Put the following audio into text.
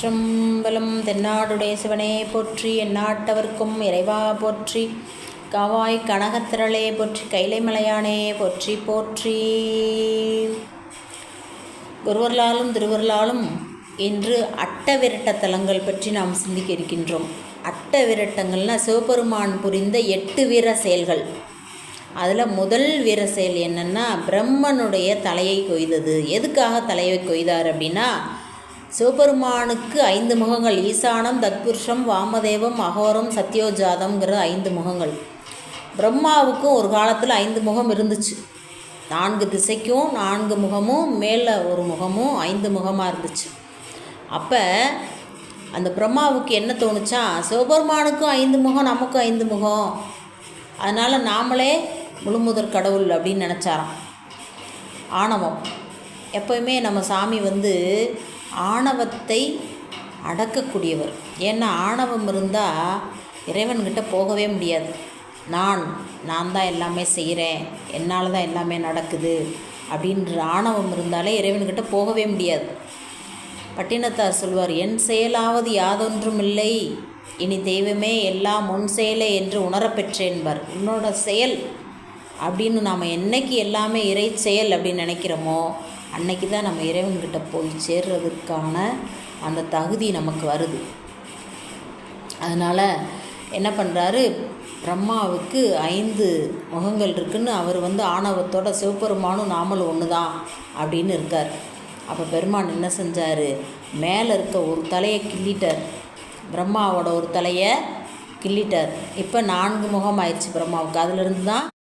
திருச்சிற்றம்பலம் தென்னாடுடைய சிவனே போற்றி எந்நாட்டவர்க்கும் இறைவா போற்றி காவாய் கனகத்திரளே போற்றி கைலைமலையானே போற்றி போற்றி. குருவர்களாலும் திருவர்களாலும் இன்று அட்ட விரட்ட தலங்கள் பற்றி நாம் சிந்திக்க இருக்கின்றோம். அட்ட விரட்டங்கள்னால் சிவபெருமான் புரிந்த எட்டு வீர செயல்கள். அதில் முதல் வீர செயல் என்னென்னா பிரம்மனுடைய தலையை கொய்தது. எதுக்காக தலையை கொய்தார் அப்படின்னா சிவபெருமானுக்கு ஐந்து முகங்கள் ஈசானம் தத்புருஷம் வாமதேவம் அகோரம் சத்யோஜாதம்ங்கிற ஐந்து முகங்கள். பிரம்மாவுக்கும் ஒரு காலத்தில் ஐந்து முகம் இருந்துச்சு. நான்கு திசைக்கும் நான்கு முகமும் மேலே ஒரு முகமும் ஐந்து முகமாக இருந்துச்சு. அப்போ அந்த பிரம்மாவுக்கு என்ன தோணுச்சா? சிவபெருமானுக்கும் ஐந்து முகம் நமக்கும் ஐந்து முகம். அதனால் நாமளே முழுமுதற் கடவுள் அப்படின்னு நினச்சாராம். ஆணவம். எப்போயுமே நம்ம சாமி வந்து ஆணவத்தை அடக்கக்கூடியவர். ஏன்னா ஆணவம் இருந்தால் இறைவன்கிட்ட போகவே முடியாது. நான் நான் தான் எல்லாமே செய்கிறேன் என்னால் தான் எல்லாமே நடக்குது அப்படின்ற ஆணவம் இருந்தாலே இறைவன்கிட்ட போகவே முடியாது. பட்டினத்தார் சொல்வார் என் செயலாவது யாதொன்றும் இல்லை. இனி தெய்வமே எல்லாம் முன் செயலே என்று உணரப்பெற்றேன்பார் உன்னோட செயல் அப்படின்னு நாம் என்னைக்கு எல்லாமே இறை செயல் அப்படின்னு நினைக்கிறோமோ அன்னைக்கு தான் நம்ம இறைவன்கிட்ட போய் சேர்றதுக்கான அந்த தகுதி நமக்கு வருது. அதனால் என்ன பண்ணுறாரு பிரம்மாவுக்கு ஐந்து முகங்கள் இருக்குன்னு அவர் வந்து ஆணவத்தோட சிவபெருமானும் நாமளும் ஒன்று தான் அப்படின்னு இருக்கார். அப்போ பெருமான் என்ன செஞ்சார்? மேலே இருக்க ஒரு தலையை கிள்ளிட்டார். பிரம்மாவோட ஒரு தலையை கிள்ளிட்டார். இப்போ நான்கு முகம் ஆயிடுச்சு பிரம்மாவுக்கு அதிலிருந்து தான்